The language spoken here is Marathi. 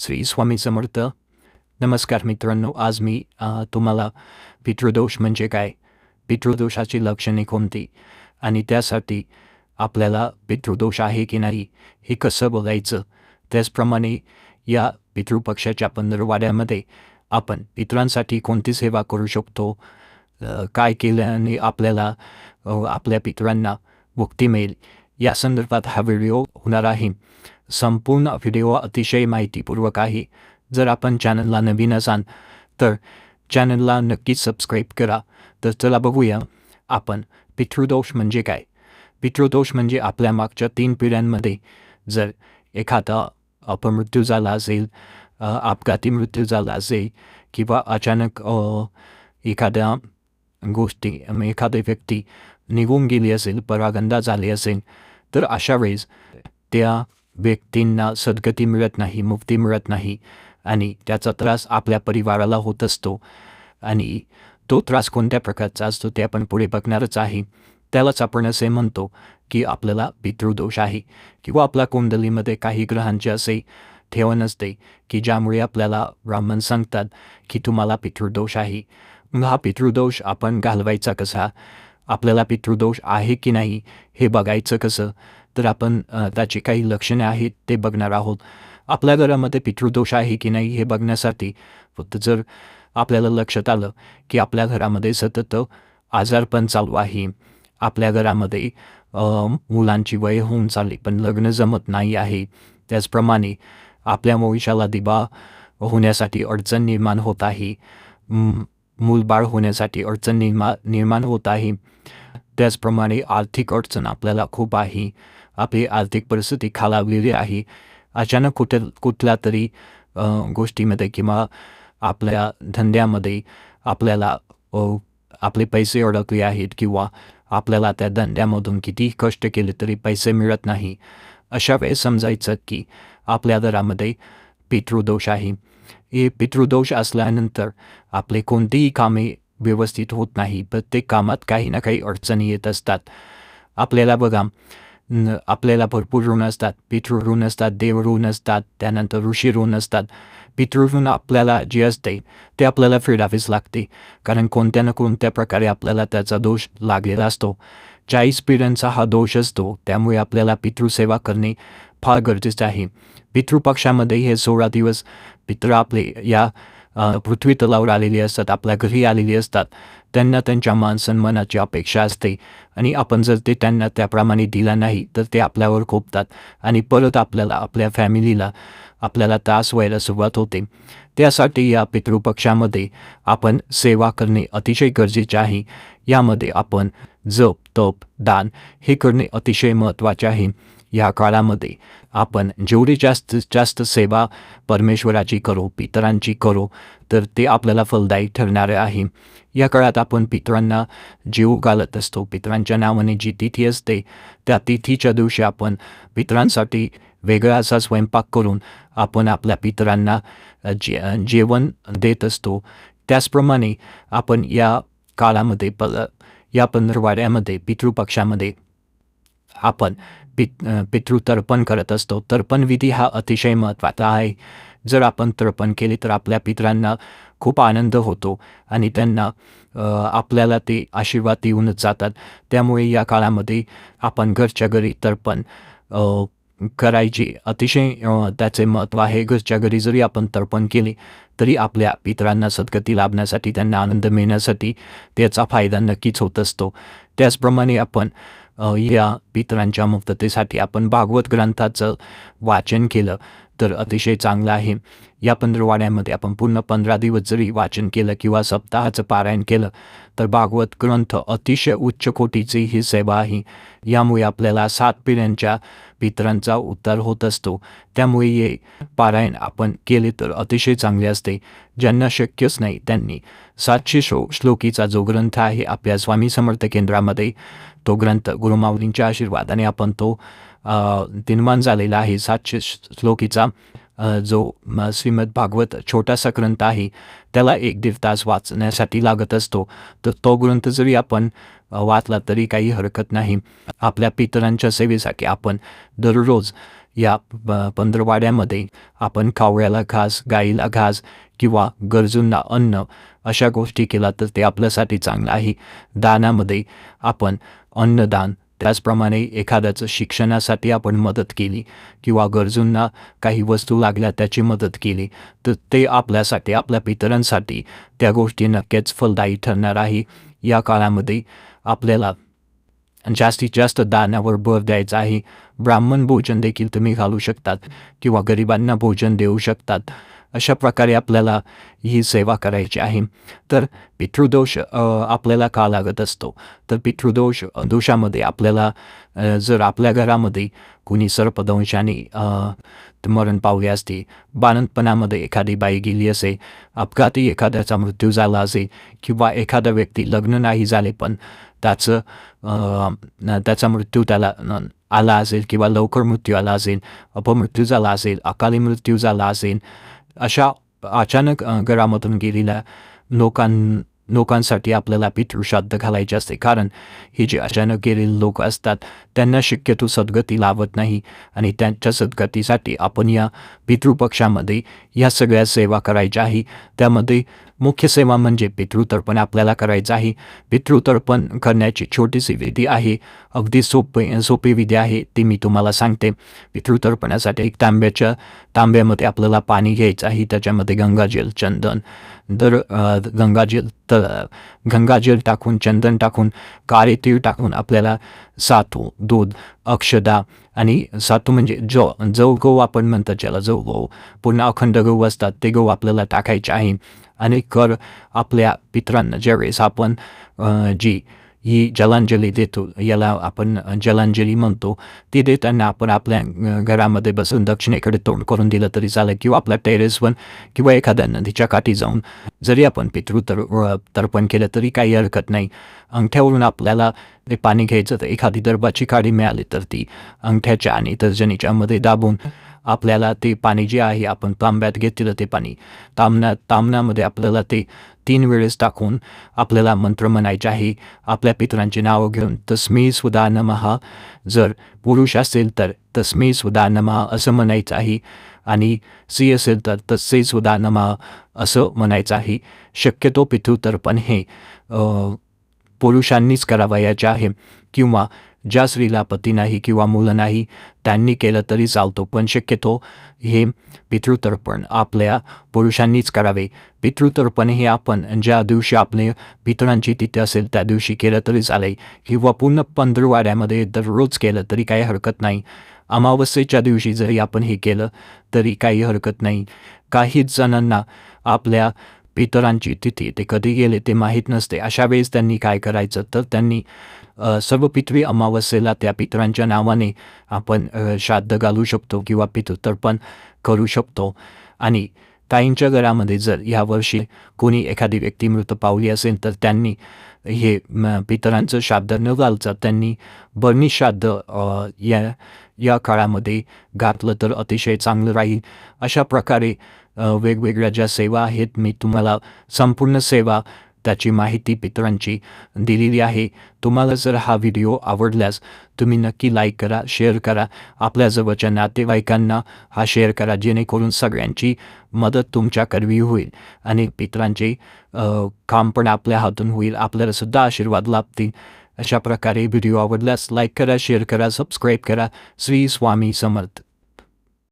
श्री स्वामी समर्थ नमस्कार मित्रांनो आज मी तुम्हाला पितृदोष म्हणजे काय पितृदोषाची लक्षणे कोणती आणि त्यासाठी आपल्याला पितृदोष आहे की नाही हे कसं बघायचं त्याचप्रमाणे या पितृपक्षाच्या पंधरवाड्यामध्ये आपण पितरांसाठी कोणती सेवा करू शकतो काय केल्याने आपल्याला आपल्या पितरांना मुक्ती मिळेल या संदर्भात हा व्हिडिओ होणार आहे संपूर्ण व्हिडिओ अतिशय माहितीपूर्वक आहे. जर आपण चॅनलला नवीन असाल तर चॅनलला नक्कीच सबस्क्राईब करा. तर चला बघूया आपण पितृदोष म्हणजे काय? पितृदोष म्हणजे आपल्या मागच्या तीन पिढ्यांमध्ये जर एखादा अपमृत्यू झाला असेल अपघाती मृत्यू झाला असेल किंवा अचानक एखाद्या गोष्टी एखादी व्यक्ती निघून गेली असेल परागंदा झाली असेल तर अशा वेळेस त्या व्यक्तींना सद्गती मिळत नाही मुक्ती मिळत नाही आणि त्याचा त्रास आपल्या परिवाराला होत असतो. आणि तो त्रास कोणत्या प्रकारचा असतो ते आपण पुढे बघणारच आहे. त्यालाच आपण असे म्हणतो की आपल्याला पितृदोष आहे किंवा आपल्या कुंडलीमध्ये काही ग्रहांचे असे ठेवण असते की ज्यामुळे आपल्याला ब्राह्मण सांगतात की तुम्हाला पितृदोष आहे. मग हा पितृदोष आपण घालवायचा कसा? आपल्याला पितृदोष आहे की नाही हे बघायचं कसं? तर आपण त्याचे त्याची काही लक्षणे आहेत ते बघणार आहोत. आपल्या घरामध्ये पितृदोष आहे की नाही हे बघण्यासाठी फक्त जर आपल्याला लक्षात आलं की आपल्या घरामध्ये सतत आजारपण चालू आहे. आपल्या घरामध्ये मुलांची वय होऊन चालली पण लग्न जमत नाही आहे. त्याचप्रमाणे आपल्या भविष्याला दिबा होण्यासाठी अडचण निर्माण होत आहे. मूलबाळ होण्यासाठी अडचण निर्मा निर्माण होत आहे. त्याचप्रमाणे आर्थिक अडचण आपल्याला खूप आहे. आपली आर्थिक परिस्थिती खालावलेली आहे. अचानक कुठे कुठल्या तरी गोष्टीमध्ये किंवा आपल्या धंद्यामध्ये आपल्याला आपले पैसे अडकले आहेत किंवा आपल्याला त्या धंद्यामधून कितीही कष्ट केले तरी पैसे मिळत नाही. अशा वेळेस समजायचं की आपल्या दरामध्ये पितृदोष आहे. हे पितृदोष असल्यानंतर आपले कोणतीही कामे व्यवस्थित होत नाही प्रत्येक कामात काही ना काही अडचणी येत असतात. आपल्याला बघा न- आपल्याला भरपूर ऋण असतात पितृ ऋण असतात देव ऋण असतात त्यानंतर ऋषी ऋण असतात पितृ ऋण आपल्याला जे असते ते आपल्याला फेडावेच लागते कारण कोणत्या ना कोणत्या प्रकारे आपल्याला त्याचा दोष लागलेला असतो चाळीस पिढ्यांचा हा दोष असतो त्यामुळे आपल्याला पितृसेवा करणे फार गरजेचं आहे पितृपक्षामध्ये हे सोळा दिवस पितृ आपले या पृथ्वी तलावर असतात आपल्या घरी आलेली असतात. त्यांना त्यांच्या मान सन्मानाची अपेक्षा असते. आणि आपण जर ते त्यांना त्याप्रमाणे दिला नाही तर ते आपल्यावर खोपतात. आणि परत आपल्याला आपल्या फॅमिलीला आपल्याला त्रास व्हायला सुरुवात होते. त्यासाठी या पितृपक्षामध्ये आपण सेवा करणे अतिशय गरजेचे आहे. यामध्ये आपण जप तप दान हे करणे अतिशय महत्त्वाचे आहे. या काळामध्ये आपण जेवढी जास्त जास्त सेवा परमेश्वराची करू पितरांची करू तर ते आपल्याला फलदायी ठरणारे आहे. या काळात आपण पितरांना जीव घालत असतो. पितरांच्या नावाने जी तिथी असते त्या तिथीच्या दिवशी आपण पितरांसाठी वेगळा असा स्वयंपाक करून आपण आपल्या पितरांना जे जेवण देत असतो. त्याचप्रमाणे आपण या काळामध्ये प या पंधरवाड्यामध्ये पितृपक्षामध्ये आपण पित पितृ तर्पण करत असतो. तर्पण विधी हा अतिशय महत्त्वाचा आहे. जर आपण तर्पण केले तर आपल्या पितरांना खूप आनंद होतो आणि त्यांना आपल्याला ते आशीर्वाद देऊनच जातात. त्यामुळे या काळामध्ये आपण घरच्या घरी तर्पण करायची अतिशय त्याचे महत्त्व आहे. घरच्या घरी जरी आपण तर्पण केले तरी आपल्या पितरांना सद्गती लाभण्यासाठी त्यांना आनंद मिळण्यासाठी त्याचा फायदा नक्कीच होत असतो. त्याचप्रमाणे आपण या पितरांच्या मुक्ततेसाठी आपण भागवत ग्रंथाचं वाचन केलं. तर अतिशय चांगलं आहे. या पंधरवाड्यामध्ये आपण पूर्ण पंधरा दिवस जरी वाचन केलं किंवा सप्ताहाचं पारायण केलं तर भागवत ग्रंथ अतिशय उच्च कोटीची ही सेवा आहे. यामुळे आपल्याला सात पिढ्यांच्या पितरांचा उद्धार होत असतो. त्यामुळे हे पारायण आपण केले तर अतिशय चांगले असते. ज्यांना शक्यच नाही त्यांनी सातशे शो श्लोकीचा जो ग्रंथ आहे आपल्या स्वामी समर्थ केंद्रामध्ये तो ग्रंथ गुरुमाऊलींच्या आशीर्वादाने आपण तो निर्माण झालेला आहे. सातशे श्लोकीचा जो श्रीमद भागवत छोटासा ग्रंथ आहे त्याला एक दीड तास वाचण्यासाठी लागत असतो. तर तो ग्रंथ जरी आपण वाचला तरी काही हरकत नाही. आपल्या पितरांच्या सेवेसाठी आपण दररोज या प पंधरवाड्यामध्ये आपण कावळ्याला घास गाईला घास किंवा गरजूंना अन्न अशा गोष्टी केला तर ते आपल्यासाठी चांगलं आहे. दानामध्ये आपण अन्नदान त्याचप्रमाणे एखाद्याचं शिक्षणासाठी आपण मदत केली किंवा गरजूंना काही वस्तू लागल्या त्याची मदत केली तर ते आपल्यासाठी आपल्या पितरांसाठी त्या गोष्टी नक्कीच फलदायी ठरणार आहे. या काळामध्ये आपल्याला जास्तीत जास्त दानावर भर द्यायचा आहे. ब्राह्मण भोजन देखील तुम्ही घालू शकतात किंवा गरिबांना भोजन देऊ शकतात. अशा प्रकारे आपल्याला ही सेवा करायची आहे. तर पितृदोष आपल्याला का लागत असतो? तर पितृदोष दोषामध्ये आपल्याला जर आपल्या घरामध्ये कुणी सर्पदंशाने मरण पावले असते बाणणपणामध्ये एखादी बाई गेली असे अपघाती एखाद्याचा मृत्यू झाला असेल किंवा एखादा व्यक्ती लग्न नाही झाले पण त्याचं त्याचा मृत्यू त्याला आला असेल किंवा लवकर मृत्यू आला असेल अपमृत्यू झाला असेल अकाली मृत्यू झाला असेल अशा अचानक घरामधून गेलेल्या लोकां लोकांसाठी आपल्याला पितृश्राद्ध घालायचे असते. कारण हे जे अचानक गेलेले लोक असतात त्यांना शक्यतो सद्गती लावत नाही आणि त्यांच्या सद्गतीसाठी आपण या पितृपक्षामध्ये या सगळ्या सेवा करायच्या आहे. त्यामध्ये मुख्य सेवा म्हणजे पितृतर्पण आपल्याला करायचं आहे. पितृतर्पण करण्याची छोटीशी विधी आहे. अगदी सोपे सोपी विधी आहे ती मी तुम्हाला सांगते. पितृतर्पणासाठी एक तांब्याच्या तांब्यामध्ये आपल्याला पाणी घ्यायचं आहे त्याच्यामध्ये गंगाजल चंदन दर गंगाजल तर गंगाजल टाकून चंदन टाकून काळे तीळ टाकून आपल्याला सातू दूध अक्षदा आणि सातू म्हणजे जो जो गहू आपण म्हणतात ज्याला जो गहू पूर्ण अखंड गहू असतात ते गहू आपल्याला टाकायचे आहे आणि कर आपल्या पित्रांना ज्यावेळेस आपण जी ही जलांजली देतो याला आपण जलांजली म्हणतो ती देताना आपण आपल्या घरामध्ये बसून दक्षिणेकडे तोंड करून दिलं तरी चालेल किंवा आपल्या टेरेसवर किंवा एखाद्या नदीच्या काठी जाऊन जरी आपण पितृ तर तर्पण केलं तरी काही हरकत नाही अंगठ्यावरून आपल्याला ते पाणी घ्यायचं तर एखादी दरबाची काडी मिळाली तर ती अंगठ्याच्या आणि तर्जनीच्यामध्ये दाबून आपल्याला ते पाणी जे आहे आपण तांब्यात घेतलेलं ते पाणी. तांबण्या तांबण्यामध्ये आपल्याला ते तीन वेळेस टाकून आपल्याला मंत्र म्हणायचे आहे. आपल्या पितरांची नावं घेऊन तस्मी सुदा नमहा जर पुरुष असेल तर तस्मी सुदा नमहा असं म्हणायचं आहे. आणि सी असेल तर तसे सुदा नमहा असं म्हणायचं आहे. शक्यतो पितृतर्पण हे पुरुषांनीच करावयाचे आहे. किंवा ज्या स्त्रीला पती नाही किंवा मुलं नाही त्यांनी केलं तरी चालतो पण शक्यतो हे पितृतर्पण आपल्या पुरुषांनीच करावे. पितृतर्पण हे आपण ज्या दिवशी आपले पितरांची तिथे असेल त्या दिवशी केलं तरी चालेल. किंवा पूर्ण पंधरवाड्यामध्ये दररोज केलं तरी काही हरकत नाही. अमावस्येच्या दिवशी जरी आपण हे केलं तरी काही हरकत नाही. काहीच जणांना आपल्या पितरांची तिथी ते कधी गेले ते माहीत नसते. अशा वेळेस त्यांनी काय करायचं? तर त्यांनी सर्व पितवी अमावस्येला त्या पितरांच्या नावाने आपण श्राद्ध घालू शकतो किंवा पितृतर्पण करू शकतो. आणि ताईंच्या घरामध्ये जर यावर्षी कोणी एखादी व्यक्ती मृत पावली असेल तर त्यांनी हे पितरांचं श्राद्ध न घालचं त्यांनी बर्णी श्राद्ध या या काळामध्ये घातलं तर अतिशय चांगलं राहील. अशा प्रकारे वेगवेगळ्या ज्या सेवा आहेत मी तुम्हाला संपूर्ण सेवा त्याची माहिती पितरांची दिलेली आहे. तुम्हाला जर हा व्हिडिओ आवडल्यास तुम्ही नक्की लाईक करा शेअर करा. आपल्या जवळच्या नातेवाईकांना हा शेअर करा जेणेकरून सगळ्यांची मदत तुमच्या करवी होईल आणि पितरांचे काम पण आपल्या हातून होईल. आपल्यालासुद्धा आशीर्वाद लाभतील. अशा प्रकारे व्हिडिओ आवडल्यास लाईक करा शेअर करा सबस्क्राईब करा. श्री स्वामी समर्थ.